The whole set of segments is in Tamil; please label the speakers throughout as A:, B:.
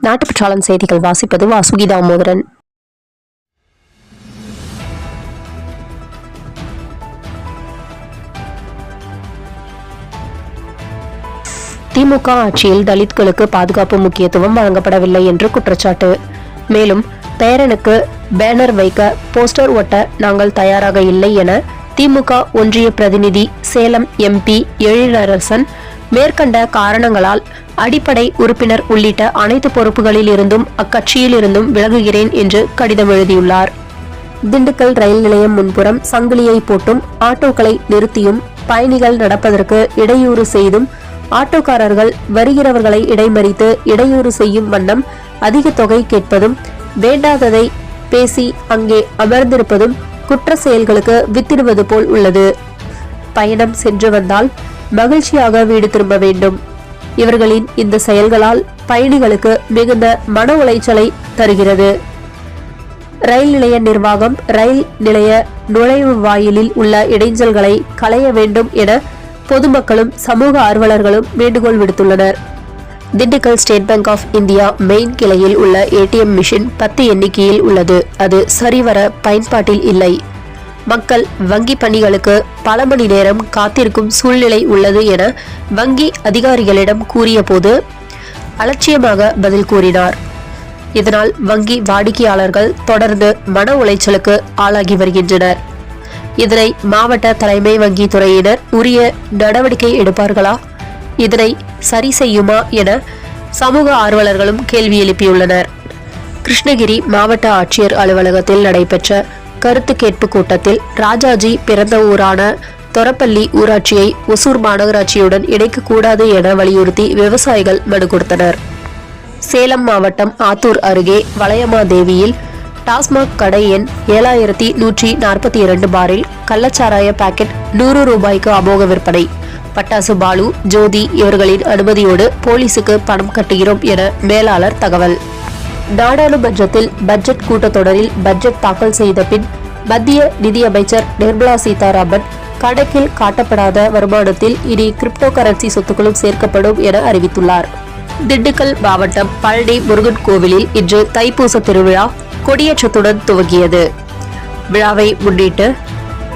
A: நாட்டுப்பற்றாளன் செய்திகள் வாசிப்பது வாசுகி தாமோதரன் திமுக ஆட்சியில் தலித்களுக்கு பாதுகாப்பு முக்கியத்துவம் வழங்கப்படவில்லை என்று குற்றச்சாட்டு. மேலும் பேரனுக்கு பேனர் வைக்க போஸ்டர் ஒட்ட நாங்கள் தயாராக இல்லை என திமுக ஒன்றிய பிரதிநிதி சேலம் எம்பி எழிலரசன் மேற்கண்ட காரணங்களால் அடிப்படை உறுப்பினர் உள்ளிட்ட அனைத்து பொறுப்புகளில் இருந்தும் அக்கட்சியில் இருந்தும் விலகுகிறேன் என்று கடிதம் எழுதியுள்ளார். திண்டுக்கல் ரயில் நிலையம் முன்புறம் சங்கிலியை போட்டும் ஆட்டோக்களை நிறுத்தியும் பயணிகள் நடப்பதற்கு இடையூறு செய்தும் ஆட்டோக்காரர்கள் வருகிறவர்களை இடைமறித்து இடையூறு செய்யும் வண்ணம் அதிக தொகை கேட்பதும் வேண்டாததை பேசி அங்கே அமர்ந்திருப்பதும் குற்ற செயல்களுக்கு வித்திடுவது போல் உள்ளது. பயணம் சென்று வந்தால் மகிழ்ச்சியாக வீடு திரும்ப வேண்டும். இவர்களின் இந்த செயல்களால் பயணிகளுக்கு மிகுந்த மன உளைச்சலை தருகிறது. ரயில் நிலைய நிர்வாகம் ரயில் நிலைய நுழைவு வாயிலில் உள்ள இடைஞ்சல்களை களைய வேண்டும் என பொதுமக்களும் சமூக ஆர்வலர்களும் வேண்டுகோள் விடுத்துள்ளனர். Dindigul state bank of India main கிளையில் உள்ள ஏடிஎம் மிஷின் பத்து எண்ணிக்கையில் உள்ளது. அது சரிவர பயன்பாட்டில் இல்லை. மக்கள் வங்கி பணிகளுக்கு பல மணி நேரம் காத்திருக்கும் சூழ்நிலை உள்ளது என வங்கி அதிகாரிகளிடம் கூறியபோது அலட்சியமாக பதில் கூறினார். இதனால் வங்கி வாடிக்கையாளர்கள் தொடர்ந்து மன உளைச்சலுக்கு ஆளாகி வருகின்றனர். இதனை மாவட்ட தலைமை வங்கி துறையினர் உரிய நடவடிக்கை எடுப்பார்களா? இதனை சரி செய்யுமா என சமூக ஆர்வலர்களும் கேள்வி எழுப்பியுள்ளனர். கிருஷ்ணகிரி மாவட்ட ஆட்சியர் அலுவலகத்தில் நடைபெற்ற கருத்து கேட்பு கூட்டத்தில் ராஜாஜி பிறந்த ஊரான தொரப்பள்ளி ஊராட்சியை ஒசூர் மாநகராட்சியுடன் இணைக்கக்கூடாது என வலியுறுத்தி விவசாயிகள் மனு கொடுத்தனர். சேலம் மாவட்டம் ஆத்தூர் அருகே வளையமாதேவியில் டாஸ்மாக் கடை எண் ஏழாயிரத்தி நூற்றி நாற்பத்தி இரண்டு பாரில் கள்ளச்சாராய பாக்கெட் நூறு ரூபாய்க்கு அமோக விற்பனை. பட்டாசு பாலு ஜோதி இவர்களின் அனுமதியோடு போலீசுக்கு பணம் கட்டுகிறோம் என மேலாளர் தகவல். நாடாளுமன்றத்தில் பட்ஜெட் கூட்டத்தொடரில் பட்ஜெட் தாக்கல் செய்த பின் மத்திய நிதியமைச்சர் நிர்மலா சீதாராமன் கணக்கில் காட்டப்படாத வருமானத்தில் இனி கிரிப்டோ கரன்சி சொத்துக்களும் சேர்க்கப்படும் என அறிவித்துள்ளார். திண்டுக்கல் மாவட்டம் பழனி முருகன் கோவிலில் இன்று தைப்பூச திருவிழா கொடியேற்றத்துடன் துவங்கியது. விழாவை முன்னிட்டு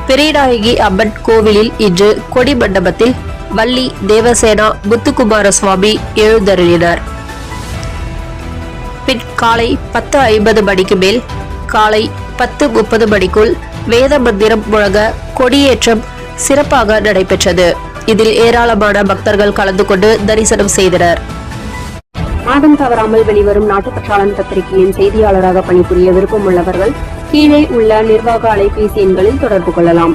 A: பெரியநாயகி அம்மன் கோவிலில் இன்று கொடி மண்டபத்தில் வள்ளி தேவசேனா முத்துக்குமார சுவாமி எழுந்தருளினர். பின் காலை பத்து ஐம்பது மணிக்கு மேல் காலை பத்து முப்பது மணிக்குள் வேத மந்திரம் முழங்க கொடியேற்றம் சிறப்பாக நடைபெற்றது. இதில் ஏராளமான பக்தர்கள் கலந்து கொண்டு தரிசனம் செய்தனர்.
B: மாதம் தவறாமல் வெளிவரும் நாட்டுப்பற்றாளன் பத்திரிகையின் செய்தியாளராக பணிபுரிய விருப்பம் உள்ளவர்கள் கீழே உள்ள நிர்வாக அலைபேசி எண்களில் தொடர்பு கொள்ளலாம்.